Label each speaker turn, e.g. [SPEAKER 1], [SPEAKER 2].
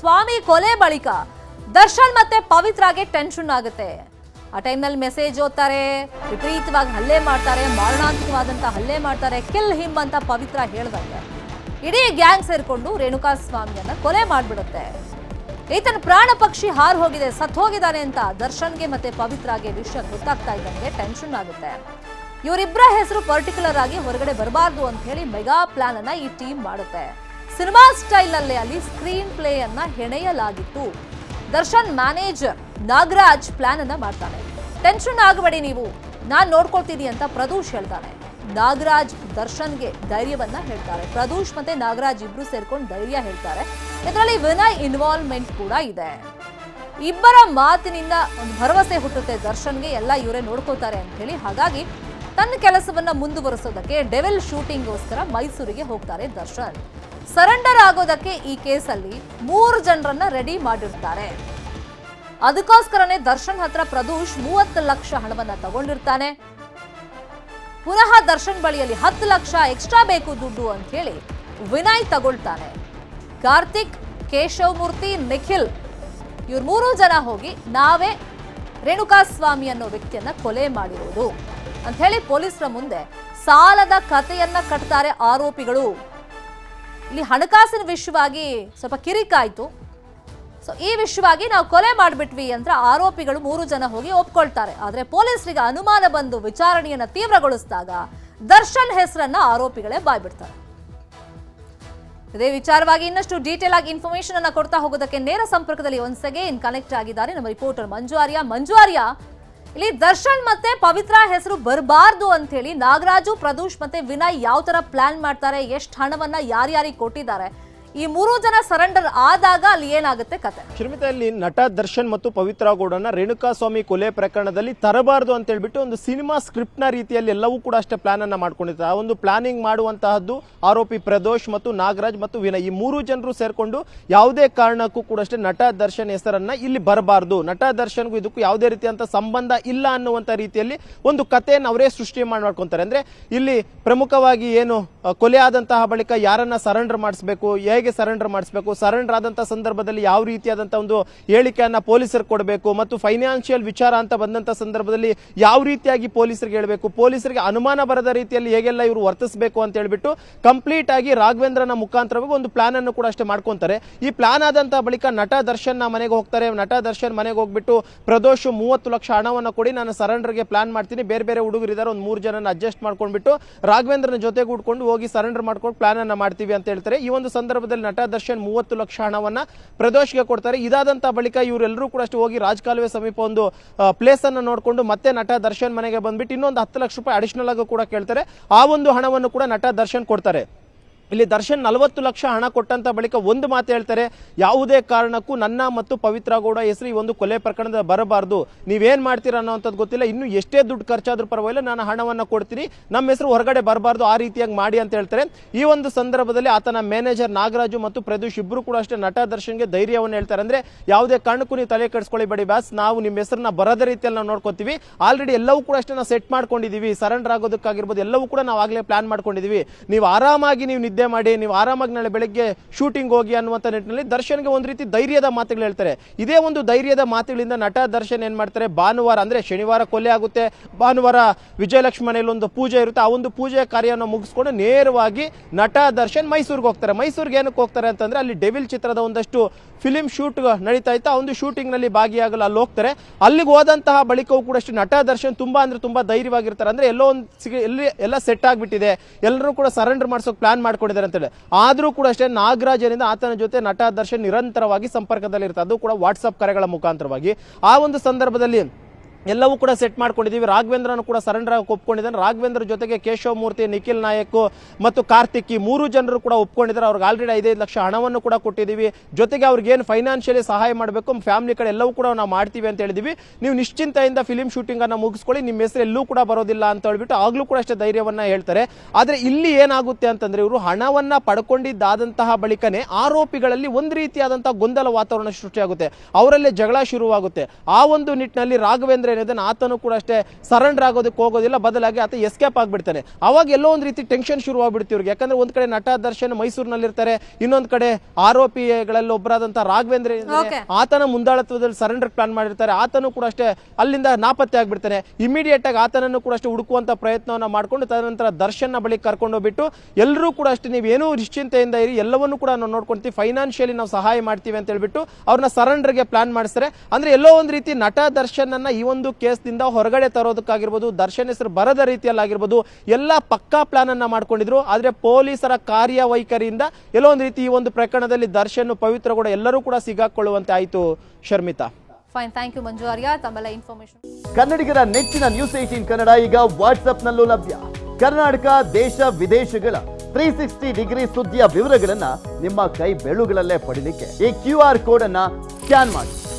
[SPEAKER 1] ಸ್ವಾಮಿ ಕೊಲೆ ಬಳಿಕ ದರ್ಶನ್ ಮತ್ತೆ ಪವಿತ್ರಾಗೆ ಟೆನ್ಷನ್ ಆಗುತ್ತೆ. ಆ ಟೈಮ್ನಲ್ಲಿ ಮೆಸೇಜ್ ಓದ್ತಾರೆ, ವಿಪರೀತವಾಗಿ ಹಲ್ಲೆ ಮಾಡ್ತಾರೆ, ಮಾರಣಾಂತಿಕವಾದಂತ ಹಲ್ಲೆ ಮಾಡ್ತಾರೆ ಕಿಲ್ ಹಿಮ್ ಅಂತ ಪವಿತ್ರ ಹೇಳಿದಾಗ. ಇಡೀ ಗ್ಯಾಂಗ್ ಸೇರಿಕೊಂಡು ರೇಣುಕಾ ಸ್ವಾಮಿಯನ್ನ ಕೊಲೆ ಮಾಡ್ಬಿಡುತ್ತೆ. ಈತನ ಪ್ರಾಣ ಪಕ್ಷಿ ಹಾರು ಹೋಗಿದೆ, ಸತ್ ಹೋಗಿದ್ದಾನೆ ಅಂತ ದರ್ಶನ್ಗೆ ಮತ್ತೆ ಪವಿತ್ರಾಗೆ ವಿಷಯ ಗೊತ್ತಾಗ್ತಾ ಇದ್ದಂಗೆ ಟೆನ್ಷನ್ ಆಗುತ್ತೆ. ಇವರಿಬ್ಬರ ಹೆಸರು ಪರ್ಟಿಕ್ಯುಲರ್ ಆಗಿ ಹೊರಗಡೆ ಬರಬಾರ್ದು ಅಂತ ಹೇಳಿ ಮೆಗಾ ಪ್ಲಾನ್ ಅನ್ನ ಈ ಟೀಮ್ ಮಾಡುತ್ತೆ. ಸಿನಿಮಾ ಸ್ಟೈಲ್ ಅಲ್ಲೇ ಅಲ್ಲಿ ಸ್ಕ್ರೀನ್ ಪ್ಲೇ ಅನ್ನ ಹೆಣೆಯಲಾಗಿತ್ತು. ದರ್ಶನ್ ಮ್ಯಾನೇಜರ್ ನಾಗರಾಜ್ ಪ್ಲಾನ್ ಅನ್ನ ಮಾಡ್ತಾನೆ. ಟೆನ್ಷನ್ ಆಗಬೇಡಿ ನೀವು. ನಾನು ನೋಡ್ಕೊಳ್ತೀನಿ ಅಂತ ಪ್ರದೂಷ್ ಹೇಳ್ತಾನೆ. ನಾಗರಾಜ್ ದರ್ಶನ್ಗೆ ಧೈರ್ಯವನ್ನ ಹೇಳ್ತಾರೆ. ಪ್ರದೂಷ್ ಮತ್ತೆ ನಾಗರಾಜ್ ಇಬ್ರು ಸೇರ್ಕೊಂಡು ಧೈರ್ಯ ಹೇಳ್ತಾರೆ. ಇದರಲ್ಲಿ ವಿನಯ್ ಇನ್ವಾಲ್ವ್ಮೆಂಟ್ ಕೂಡ ಇದೆ. ಇಬ್ಬರ ಮಾತಿನಿಂದ ಒಂದು ಭರವಸೆ ಹುಟ್ಟುತ್ತೆ ದರ್ಶನ್ಗೆ. ಎಲ್ಲ ಇವರೇ ನೋಡ್ಕೋತಾರೆ ಅಂತ ಹೇಳಿ. ಹಾಗಾಗಿ ತನ್ನ ಕೆಲಸವನ್ನ ಮುಂದುವರಿಸೋದಕ್ಕೆ ಡೆವಿಲ್ ಶೂಟಿಂಗ್ಗೋಸ್ಕರ ಮೈಸೂರಿಗೆ ಹೋಗ್ತಾರೆ ದರ್ಶನ್. ಸರೆಂಡರ್ ಆಗೋದಕ್ಕೆ ಈ ಕೇಸಲ್ಲಿ ಮೂರು ಜನರನ್ನ ರೆಡಿ ಮಾಡಿರ್ತಾರೆ. ಅದಕ್ಕೋಸ್ಕರನೇ ದರ್ಶನ್ ಹತ್ರ ಪ್ರದೋಷ್ ಮೂವತ್ತು ಲಕ್ಷ ಹಣವನ್ನ ತಗೊಂಡಿರ್ತಾನೆ. ಪುನಃ ದರ್ಶನ್ ಬಳಿಯಲ್ಲಿ ಹತ್ತು ಲಕ್ಷ ಎಕ್ಸ್ಟ್ರಾ ಬೇಕು ದುಡ್ಡು ಅಂತ ಹೇಳಿ ವಿನಯ್ ತಗೊಳ್ತಾನೆ. ಕಾರ್ತಿಕ್, ಕೇಶವ್ ಮೂರ್ತಿ, ನಿಖಿಲ್ ಇವ್ರು ಮೂರು ಜನ ಹೋಗಿ ನಾವೇ ರೇಣುಕಾಸ್ವಾಮಿ ಅನ್ನೋ ವ್ಯಕ್ತಿಯನ್ನ ಕೊಲೆ ಮಾಡಿರೋದು. ಅಂತ ಹೇಳಿ ಪೊಲೀಸರ ಮುಂದೆ ಸಾಲದ ಕಥೆಯನ್ನ ಕಟ್ತಾರೆ ಆರೋಪಿಗಳು. ಇಲ್ಲಿ ಹಣಕಾಸಿನ ವಿಷಯವಾಗಿ ಸ್ವಲ್ಪ ಕಿರಿಕಾಯಿತು. ಸೊ ಈ ವಿಷಯವಾಗಿ ನಾವು ಕೊಲೆ ಮಾಡಿಬಿಟ್ವಿ ಅಂತ ಆರೋಪಿಗಳು ಮೂರು ಜನ ಹೋಗಿ ಒಪ್ಕೊಳ್ತಾರೆ. ಆದರೆ ಪೊಲೀಸರಿಗೆ ಅನುಮಾನ ಬಂದು ವಿಚಾರಣೆಯನ್ನು ತೀವ್ರಗೊಳಿಸಿದಾಗ ದರ್ಶನ್ ಹೆಸರನ್ನ ಆರೋಪಿಗಳೇ ಬಾಯ್ಬಿಡ್ತಾರೆ. ಇದೇ ವಿಚಾರವಾಗಿ ಇನ್ನಷ್ಟು ಡೀಟೇಲ್ ಆಗಿ ಇನ್ಫಾರ್ಮೇಶನ್ ಅನ್ನ ಕೊಡ್ತಾ ಹೋಗೋದಕ್ಕೆ ನೇರ ಸಂಪರ್ಕದಲ್ಲಿ ಒನ್ಸ್ ಅಗೇನ್ ಕನೆಕ್ಟ್ ಆಗಿದ್ದಾರೆ ನಮ್ಮ ರಿಪೋರ್ಟರ್ ಮಂಜು ಆರ್ಯ ಮಂಜು ಆರ್ಯ ಇಲ್ಲಿ ದರ್ಶನ್ ಮತ್ತೆ ಪವಿತ್ರ ಹೆಸರು ಬರಬಾರ್ದು ಅಂತ ಹೇಳಿ ನಾಗರಾಜು, ಪ್ರದೂಷ್ ಮತ್ತೆ ವಿನಯ್ ಯಾವ ತರ ಪ್ಲಾನ್ ಮಾಡ್ತಾರೆ, ಎಷ್ಟು ಹಣವನ್ನ ಯಾರ್ಯಾರಿಗೆ ಕೊಟ್ಟಿದ್ದಾರೆ? ಈ ಮೂರು ಜನ ಸರೆಂಡರ್ ಆದಾಗ ಅಲ್ಲಿ ಏನಾಗುತ್ತೆ ಕತೆ?
[SPEAKER 2] ಶಿರ್ಮಿತಾ ನಟ ದರ್ಶನ್ ಮತ್ತು ಪವಿತ್ರ ಗೌಡನ ರೇಣುಕಾ ಸ್ವಾಮಿ ಕೊಲೆ ಪ್ರಕರಣದಲ್ಲಿ ತರಬಾರದು ಅಂತ ಹೇಳ್ಬಿಟ್ಟು ಒಂದು ಸಿನಿಮಾ ಸ್ಕ್ರಿಪ್ಟ್ನ ರೀತಿಯಲ್ಲಿ ಎಲ್ಲವೂ ಕೂಡ ಅಷ್ಟೇ ಪ್ಲಾನ್ ಅನ್ನ ಮಾಡ್ಕೊಂಡಿದ್ದಾರೆ. ಆ ಒಂದು ಪ್ಲಾನಿಂಗ್ ಮಾಡುವಂತಹದ್ದು ಆರೋಪಿ ಪ್ರದೋಷ್ ಮತ್ತು ನಾಗರಾಜ್ ಮತ್ತು ವಿನಯ್. ಈ ಮೂರು ಜನರು ಸೇರ್ಕೊಂಡು ಯಾವುದೇ ಕಾರಣಕ್ಕೂ ಕೂಡ ಅಷ್ಟೇ ನಟ ದರ್ಶನ್ ಹೆಸರನ್ನ ಇಲ್ಲಿ ಬರಬಾರದು. ನಟ ದರ್ಶನ್ಗೂ ಇದಕ್ಕೂ ಯಾವುದೇ ರೀತಿಯಂತ ಸಂಬಂಧ ಇಲ್ಲ ಅನ್ನುವಂತ ರೀತಿಯಲ್ಲಿ ಒಂದು ಕಥೆಯನ್ನು ಅವರೇ ಸೃಷ್ಟಿ ಮಾಡಿ, ಮಾಡ್ಕೊಂತಾರೆ. ಅಂದ್ರೆ ಇಲ್ಲಿ ಪ್ರಮುಖವಾಗಿ ಏನು ಕೊಲೆ ಆದಂತಹ ಬಳಿಕ ಯಾರನ್ನ ಸರೆಂಡರ್ ಮಾಡಿಸ್ಬೇಕು ಸರೆಂಡರ್ ಮಾಡಿಸಬೇಕು? ಸರೆಂಡರ್ ಆದಂತಹ ಸಂದರ್ಭದಲ್ಲಿ ಯಾವ ರೀತಿಯಾದಂತಹ ಒಂದು ಹೇಳಿಕೆಯನ್ನ ಪೊಲೀಸರು ಕೊಡಬೇಕು? ಮತ್ತು ಫೈನಾನ್ಷಿಯಲ್ ವಿಚಾರ ಅಂತ ಬಂದಂತ ಸಂದರ್ಭದಲ್ಲಿ ಯಾವ ರೀತಿಯಾಗಿ ಪೊಲೀಸರಿಗೆ ಹೇಳಬೇಕು? ಪೊಲೀಸರಿಗೆ ಅನುಮಾನ ಬರದ ರೀತಿಯಲ್ಲಿ ಹೇಗೆಲ್ಲ ಇವರು ವರ್ತಿಸಬೇಕು ಅಂತ ಹೇಳ್ಬಿಟ್ಟು ಕಂಪ್ಲೀಟ್ ಆಗಿ ರಾಘವೇಂದ್ರನ ಮುಖಾಂತರವಾಗಿ ಒಂದು ಪ್ಲಾನ್ ಅನ್ನು ಕೂಡ ಅಷ್ಟೇ ಮಾಡ್ಕೊಂತಾರೆ. ಈ ಪ್ಲಾನ್ ಆದಂತಹ ಬಳಿಕ ನಟ ದರ್ಶನ್ ಮನೆಗೆ ಹೋಗ್ತಾರೆ. ನಟ ದರ್ಶನ್ ಮನೆಗೆ ಹೋಗ್ಬಿಟ್ಟು ಪ್ರದೋಷ್ ಮೂವತ್ತು ಲಕ್ಷ ಹಣವನ್ನು ಕೊಡಿ, ನಾನು ಸರೆಂಡರ್ಗೆ ಪ್ಲಾನ್ ಮಾಡ್ತೀನಿ. ಬೇರೆ ಬೇರೆ ಹುಡುಗರು ಇದ್ದಾರೆ ಒಂದು ಮೂರು ಜನನ ಅಡ್ಜಸ್ಟ್ ಮಾಡ್ಕೊಂಡ್ಬಿಟ್ಟು ರಾಘವೇಂದ್ರನ ಜೊತೆಗೆ ಉಟ್ಕೊಂಡು ಹೋಗಿ ಸರೆಂಡರ್ ಮಾಡ್ಕೊಂಡು ಪ್ಲಾನ್ ಅನ್ನ ಮಾಡ್ತೀವಿ ಅಂತ ಹೇಳ್ತಾರೆ. ಈ ಒಂದು ಸಂದರ್ಭದಲ್ಲಿ ನಟ ದರ್ಶನ್ ಮೂವತ್ತು ಲಕ್ಷ ಹಣವನ್ನ ಪ್ರದೋಷ್ಗೆ ಕೊಡ್ತಾರೆ. ಇದಾದಂತಹ ಬಳಿಕ ಇವರೆಲ್ಲರೂ ಕೂಡ ಅಷ್ಟೇ ಹೋಗಿ ರಾಜಕಾಲುವೆ ಸಮೀಪ ಒಂದು ಪ್ಲೇಸ್ ಅನ್ನ ನೋಡ್ಕೊಂಡು ಮತ್ತೆ ನಟ ದರ್ಶನ್ ಮನೆಗೆ ಬಂದ್ಬಿಟ್ಟು ಇನ್ನೊಂದು ಹತ್ತು ಲಕ್ಷ ರೂಪಾಯಿ ಅಡಿಷನಲ್ ಆಗಿ ಕೂಡ ಕೇಳ್ತಾರೆ. ಆ ಒಂದು ಹಣವನ್ನು ಕೂಡ ನಟ ದರ್ಶನ್ ಕೊಡ್ತಾರೆ. ಇಲ್ಲಿ ದರ್ಶನ್ ನಲವತ್ತು ಲಕ್ಷ ಹಣ ಕೊಟ್ಟಂತ ಬಳಿಕ ಒಂದು ಮಾತು ಹೇಳ್ತಾರೆ, ಯಾವುದೇ ಕಾರಣಕ್ಕೂ ನನ್ನ ಮತ್ತು ಪವಿತ್ರ ಗೌಡ ಹೆಸರು ಈ ಒಂದು ಕೊಲೆ ಪ್ರಕರಣದ ಬರಬಾರ್ದು. ನೀವೇನ್ ಮಾಡ್ತೀರಾ ಅನ್ನೋಂಥದ್ದು ಗೊತ್ತಿಲ್ಲ. ಇನ್ನು ಎಷ್ಟೇ ದುಡ್ಡು ಖರ್ಚಾದ್ರೂ ಪರವಾಗಿಲ್ಲ, ನಾನು ಹಣವನ್ನು ಕೊಡ್ತೀನಿ. ನಮ್ಮ ಹೆಸರು ಹೊರಗಡೆ ಬರಬಾರ್ದು, ಆ ರೀತಿಯಾಗಿ ಮಾಡಿ ಅಂತ ಹೇಳ್ತಾರೆ. ಈ ಒಂದು ಸಂದರ್ಭದಲ್ಲಿ ಆತನ ಮ್ಯಾನೇಜರ್ ನಾಗರಾಜು ಮತ್ತು ಪ್ರದೂಷ್ ಇಬ್ಬರು ಕೂಡ ಅಷ್ಟೇ ನಟ ದರ್ಶನ್ಗೆ ಧೈರ್ಯವನ್ನು ಹೇಳ್ತಾರೆ. ಅಂದ್ರೆ ಯಾವುದೇ ಕಾರಣಕ್ಕೂ ನೀವು ತಲೆ ಕೆಡಿಸ್ಕೊಳ್ಳಿ ಬೇಡಿ ಬ್ಯಾಸ್, ನಾವು ನಿಮ್ಮ ಹೆಸರನ್ನ ಬರದ ರೀತಿಯಲ್ಲಿ ನಾವು ನೋಡ್ಕೋತೀವಿ. ಆಲ್ರೆಡಿ ಎಲ್ಲವೂ ಕೂಡ ಅಷ್ಟೇ ನಾವು ಸೆಟ್ ಮಾಡ್ಕೊಂಡಿದ್ದೀವಿ ಸರೆಂಡರ್ ಆಗೋದಕ್ಕಾಗಿರ್ಬೋದು, ಎಲ್ಲವೂ ಕೂಡ ನಾವು ಆಗಲೇ ಪ್ಲಾನ್ ಮಾಡ್ಕೊಂಡಿದ್ದೀವಿ ನೀವು ಆರಾಮಾಗಿ ನೀವು ನಿದ್ದೆ ಮಾಡಿ, ನೀವು ಆರಾಮಾಗಿ ನಾಳೆ ಬೆಳಗ್ಗೆ ಶೂಟಿಂಗ್ ಹೋಗಿ ಅನ್ನುವಂಥ ನಿಟ್ಟಿನಲ್ಲಿ ದರ್ಶನ್ಗೆ ಒಂದು ರೀತಿ ಧೈರ್ಯದ ಮಾತುಗಳು ಹೇಳ್ತಾರೆ. ಇದೇ ಒಂದು ಧೈರ್ಯದ ಮಾತುಗಳಿಂದ ನಟ ದರ್ಶನ್ ಏನು ಮಾಡ್ತಾರೆ? ಭಾನುವಾರ, ಅಂದ್ರೆ ಶನಿವಾರ ಕೊಲೆ ಆಗುತ್ತೆ. ಭಾನುವಾರ ವಿಜಯಲಕ್ಷ್ಮಿ ಒಂದು ಪೂಜೆ ಇರುತ್ತೆ. ಆ ಒಂದು ಪೂಜೆ ಕಾರ್ಯವನ್ನು ಮುಗಿಸ್ಕೊಂಡು ನೇರವಾಗಿ ನಟ ದರ್ಶನ್ ಮೈಸೂರಿಗೆ ಹೋಗ್ತಾರೆ. ಮೈಸೂರಿಗೆ ಏನಕ್ಕೆ ಹೋಗ್ತಾರೆ ಅಂತಂದ್ರೆ ಅಲ್ಲಿ ಡೆವಿಲ್ ಚಿತ್ರದ ಒಂದಷ್ಟು ಫಿಲಿಮ್ ಶೂಟ್ ನಡೀತಾ ಇತ್ತು. ಆ ಒಂದು ಶೂಟಿಂಗ್ನಲ್ಲಿ ಭಾಗಿಯಾಗಲು ಅಲ್ಲಿ ಹೋಗ್ತಾರೆ. ಅಲ್ಲಿಗೆ ಹೋದಂತಹ ಬಳಿಕವೂ ಕೂಡ ಅಷ್ಟು. ನಟ ದರ್ಶನ್ ತುಂಬಾ ಅಂದರೆ ತುಂಬ ಧೈರ್ಯವಾಗಿರ್ತಾರೆ. ಅಂದ್ರೆ ಎಲ್ಲೋ ಒಂದು ಎಲ್ಲಿ ಎಲ್ಲ ಸೆಟ್ ಆಗಿಬಿಟ್ಟಿದೆ. ಎಲ್ಲರೂ ಕೂಡ ಸರೆಂಡರ್ ಮಾಡಿಸೋಕೆ ಪ್ಲಾನ್ ಮಾಡ್ಕೊಂಡಿದ್ದಾರೆ ಅಂತೇಳಿ ಆದರೂ ಕೂಡ ಅಷ್ಟೇ ನಾಗರಾಜರಿಂದ ಆತನ ಜೊತೆ ನಟ ದರ್ಶನ್ ನಿರಂತರವಾಗಿ ಸಂಪರ್ಕದಲ್ಲಿ ಇರ್ತಾರೆ ಅದು ಕೂಡ ವಾಟ್ಸಪ್ ಕರೆಗಳ ಮುಖಾಂತರವಾಗಿ. ಆ ಒಂದು ಸಂದರ್ಭದಲ್ಲಿ ಎಲ್ಲವೂ ಕೂಡ ಸೆಟ್ ಮಾಡ್ಕೊಂಡಿದ್ದೀವಿ ರಾಘವೇಂದ್ರನು ಕೂಡ ಸರೆಂಡರ್ ಆಗಿ ಒಪ್ಕೊಂಡಿದ್ದಾನೆ. ರಾಘವೇಂದ್ರ ಜೊತೆಗೆ ಕೇಶವ ಮೂರ್ತಿ, ನಿಖಿಲ್ ನಾಯಕ್ ಮತ್ತು ಕಾರ್ತಿಕ್ ಈ ಮೂರು ಜನರು ಕೂಡ ಒಪ್ಕೊಂಡಿದ್ದಾರೆ. ಅವ್ರಿಗೆ ಆಲ್ರೆಡಿ ಐದೈದು ಲಕ್ಷ ಹಣವನ್ನು ಕೂಡ ಕೊಟ್ಟಿದ್ದೀವಿ ಜೊತೆಗೆ ಅವ್ರಿಗೆ ಏನು ಫೈನಾನ್ಷಿಯಲಿ ಸಹಾಯ ಮಾಡಬೇಕು ಫ್ಯಾಮಿಲಿ ಕಡೆ ಎಲ್ಲವೂ ಕೂಡ ನಾವು ಮಾಡ್ತೀವಿ ಅಂತ ಹೇಳಿದೀವಿ. ನೀವು ನಿಶ್ಚಿಂತೆಯಿಂದ ಫಿಲಿಂ ಶೂಟಿಂಗ್ ಅನ್ನು ಮುಗಿಸ್ಕೊಳ್ಳಿ. ನಿಮ್ಮ ಹೆಸರು ಎಲ್ಲೂ ಕೂಡ ಬರೋದಿಲ್ಲ ಅಂತ ಹೇಳ್ಬಿಟ್ಟು ಆಗ್ಲೂ ಕೂಡ ಅಷ್ಟೇ ಧೈರ್ಯವನ್ನ ಹೇಳ್ತಾರೆ. ಆದರೆ ಇಲ್ಲಿ ಏನಾಗುತ್ತೆ ಅಂತಂದ್ರೆ ಇವರು ಹಣವನ್ನ ಪಡ್ಕೊಂಡಿದ್ದಾದಂತಹ ಬಳಿಕನೇ ಆರೋಪಿಗಳಲ್ಲಿ ಒಂದು ರೀತಿಯಾದಂತಹ ಗೊಂದಲ ವಾತಾವರಣ ಸೃಷ್ಟಿಯಾಗುತ್ತೆ. ಅವರಲ್ಲೇ ಜಗಳ ಶುರುವಾಗುತ್ತೆ. ಆ ಒಂದು ನಿಟ್ಟಿನಲ್ಲಿ ರಾಘವೇಂದ್ರ ರಾಘವೇಂದ್ರ ಏನಿದೆ ಆತನು ಕೂಡ ಅಷ್ಟೇ ಸರೆಂಡರ್ ಆಗೋದಕ್ಕೆ ಹೋಗೋದಿಲ್ಲ ಬದಲಾಗಿ ಆತ ಎಸ್ಕೇಪ್ ಆಗಿಬಿಡ್ತಾನೆ. ಅವಾಗ ಎಲ್ಲೋ ಒಂದು ರೀತಿ ಟೆನ್ಷನ್ ಶುರು ಆಗ್ಬಿಡ್ತೀವಿ ಇವ್ರಿಗೆ. ಯಾಕಂದ್ರೆ ಒಂದ್ ಕಡೆ ನಟ ದರ್ಶನ್ ಮೈಸೂರಿನಲ್ಲಿರ್ತಾರೆ ಇನ್ನೊಂದ್ ಕಡೆ ಆರೋಪಿಗಳಲ್ಲಿ ಒಬ್ಬರಾದಂತ ರಾಘವೇಂದ್ರ ಆತನ ಮುಂದಾಳತ್ವದಲ್ಲಿ ಸರೆಂಡರ್ ಪ್ಲಾನ್ ಮಾಡಿರ್ತಾರೆ. ಆತನು ಕೂಡ ಅಷ್ಟೇ ಅಲ್ಲಿಂದ ನಾಪತ್ತೆ ಆಗ್ಬಿಡ್ತಾನೆ. ಇಮಿಡಿಯೇಟ್ ಆಗಿ ಆತನನ್ನು ಕೂಡ ಅಷ್ಟೇ ಹುಡುಕುವಂತ ಪ್ರಯತ್ನವನ್ನ ಮಾಡ್ಕೊಂಡು ತದನಂತರ ದರ್ಶನ್ ಬಳಿ ಕರ್ಕೊಂಡು ಹೋಗ್ಬಿಟ್ಟು ಎಲ್ಲರೂ ಕೂಡ ಅಷ್ಟೇ ನೀವೇನೂ ನಿಶ್ಚಿಂತೆಯಿಂದ ಇರಿ ಎಲ್ಲವನ್ನೂ ಕೂಡ ನಾವು ನೋಡ್ಕೊಂತೀವಿ. ಫೈನಾನ್ಷಿಯಲಿ ನಾವು ಸಹಾಯ ಮಾಡ್ತೀವಿ ಅಂತ ಹೇಳ್ಬಿಟ್ಟು ಅವ್ರನ್ನ ಸರೆಂಡರ್ಗೆ ಪ್ಲಾನ್ ಮಾಡಿಸ್ತಾರೆ. ಅಂದ್ರೆ ಎಲ್ಲೋ ಒಂದು ರೀತಿ ನಟ ದರ್ಶನ್ ಅನ್ನ ಈ ಒಂದು ಕೇಸ್ದಿಂದ ಹೊರಗಡೆ ತರೋದಕ್ಕಾಗಿರ್ಬೋದು ದರ್ಶನ್ ಹೆಸರು ಬರದ ರೀತಿಯಲ್ಲಿ ಆಗಿರ್ಬೋದು ಎಲ್ಲ ಪಕ್ಕಾ ಪ್ಲಾನ್ ಅನ್ನ ಮಾಡ್ಕೊಂಡಿದ್ರು. ಆದ್ರೆ ಪೊಲೀಸರ ಕಾರ್ಯವೈಖರಿಯಿಂದ ಎಲ್ಲೋ ಒಂದು ರೀತಿ ಈ ಒಂದು ಪ್ರಕರಣದಲ್ಲಿ ದರ್ಶನ್ ಪವಿತ್ರ ಕೂಡ ಎಲ್ಲರೂ ಕೂಡ ಸಿಗಾಕೊಳ್ಳುವಂತೆ ಆಯ್ತು ಶರ್ಮಿತಾ.
[SPEAKER 1] ಫೈನ್ ಥ್ಯಾಂಕ್ ಯು ತಮ್ಮೆಲ್ಲ ಇನ್ಫಾರ್ಮೇಶನ್
[SPEAKER 3] ಕನ್ನಡಿಗರ ನೆಚ್ಚಿನ ನ್ಯೂಸ್ ಏಟೀನ್ ಕನ್ನಡ ಈಗ ವಾಟ್ಸ್ಆಪ್ನಲ್ಲೂ ಲಭ್ಯ. ಕರ್ನಾಟಕ ದೇಶ ವಿದೇಶಗಳ ತ್ರೀ ಸಿಕ್ಸ್ಟಿ ಡಿಗ್ರಿ ಸುದ್ದಿಯ ವಿವರಗಳನ್ನ ನಿಮ್ಮ ಕೈ ಬೆಳುಗಳಲ್ಲೇ ಪಡೀಲಿಕ್ಕೆ ಈ ಕ್ಯೂ ಆರ್ ಕೋಡ್ ಅನ್ನ ಸ್ಕ್ಯಾನ್ ಮಾಡಿ.